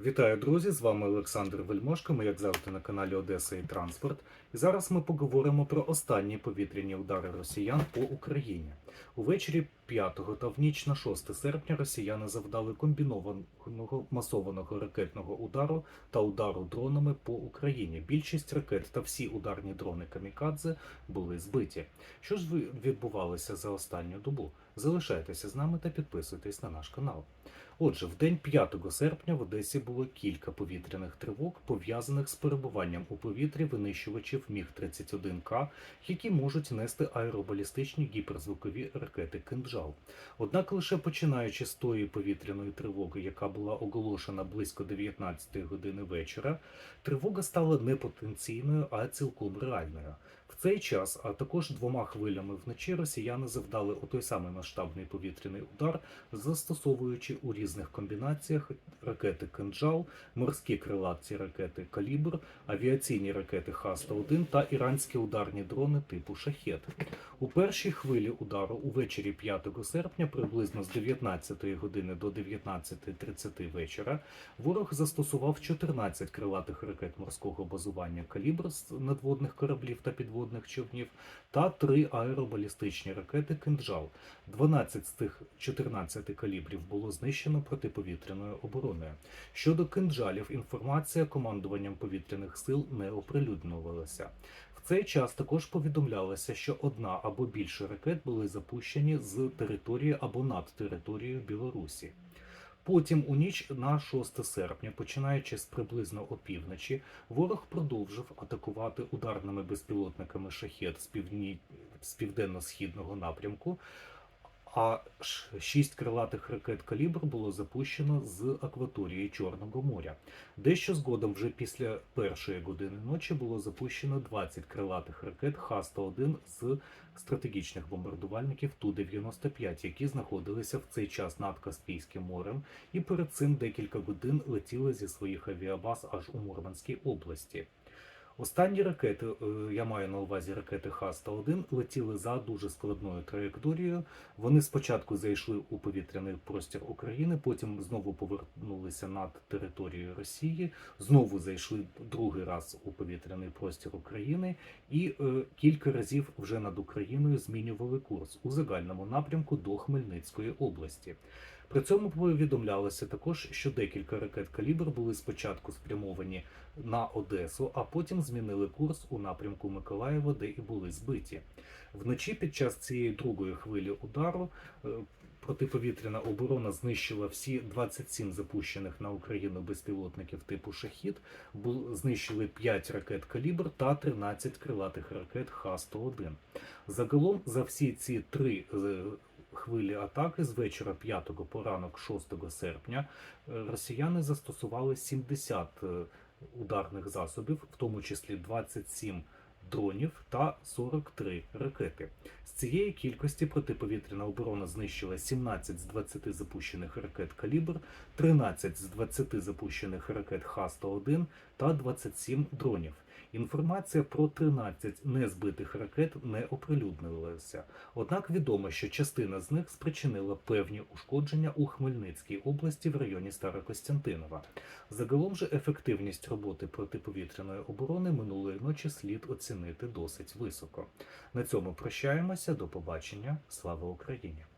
Вітаю, друзі! З вами Олександр Вельмошко. Ми, як завжди, на каналі Одеса і Транспорт. І зараз ми поговоримо про останні повітряні удари росіян по Україні. Увечері 5 та в ніч на 6 серпня росіяни завдали комбінованого масованого ракетного удару та удару дронами по Україні. Більшість ракет та всі ударні дрони Камікадзе були збиті. Що ж відбувалося за останню добу? Залишайтеся з нами та підписуйтесь на наш канал. Отже, в день 5 серпня в Одесі було кілька повітряних тривог, пов'язаних з перебуванням у повітрі винищувачів Міг-31К, які можуть нести аеробалістичні гіперзвукові ракети «Кинджал». Однак лише починаючи з тої повітряної тривоги, яка була оголошена близько 19 години вечора, тривога стала не потенційною, а цілком реальною. В цей час, а також двома хвилями вночі, росіяни завдали у той самий масштабний повітряний удар, застосовуючи у різних комбінаціях ракети «Кинджал», морські крилаті ракети «Калібр», авіаційні ракети Х-101 та іранські ударні дрони типу «Шахет». У першій хвилі удару увечері 5 серпня, приблизно з 19 години до 19.30 вечора, ворог застосував 14 крилатих ракет морського базування «Калібр» з надводних кораблів та підводних човнів та 3 аеробалістичні ракети «Кинджал». 12 з тих 14 калібрів було знищено протиповітряною обороною. Щодо кинджалів, інформація командуванням повітряних сил не оприлюднювалася. В цей час також повідомлялося, що одна або більше ракет були запущені з території або над територією Білорусі. Потім у ніч на 6 серпня, починаючи з приблизно опівночі, ворог продовжив атакувати ударними безпілотниками шахет з, півдні... з південно-східного напрямку. А шість крилатих ракет калібр було запущено з акваторії Чорного моря. Дещо згодом, вже після першої години ночі, було запущено 20 крилатих ракет Х-101 з стратегічних бомбардувальників Ту-95, які знаходилися в цей час над Каспійським морем, і перед цим декілька годин летіли зі своїх авіабаз аж у Мурманській області. Останні ракети, е, я маю на увазі ракети Х-101, летіли за дуже складною траєкторією. Вони спочатку зайшли у повітряний простір України, потім знову повернулися над територією Росії, знову зайшли другий раз у повітряний простір України і е, кілька разів вже над Україною змінювали курс у загальному напрямку до Хмельницької області. При цьому повідомлялося також, що декілька ракет калібр були спочатку спрямовані на Одесу, а потім змінили курс у напрямку Миколаєва, де і були збиті. Вночі під час цієї другої хвилі удару е, протиповітряна оборона знищила всі 27 запущених на Україну безпілотників типу Шахід, знищили 5 ракет калібр та 13 крилатих ракет Х-101. Загалом за всі ці три е, хвилі атаки з вечора 5 по ранок 6 серпня е, росіяни застосували 70 е, ударних засобів, в тому числі 27 дронів та 43 ракети. З цієї кількості протиповітряна оборона знищила 17 з 20 запущених ракет калібр, 13 з 20 запущених ракет Х-101 та 27 дронів. Інформація про 13 незбитих ракет не оприлюднилася. Однак відомо, що частина з них спричинила певні ушкодження у Хмельницькій області в районі Старокостянтинова. Загалом же ефективність роботи протиповітряної оборони минулої ночі слід оцінити досить високо. На цьому прощаємося. До побачення. Слава Україні!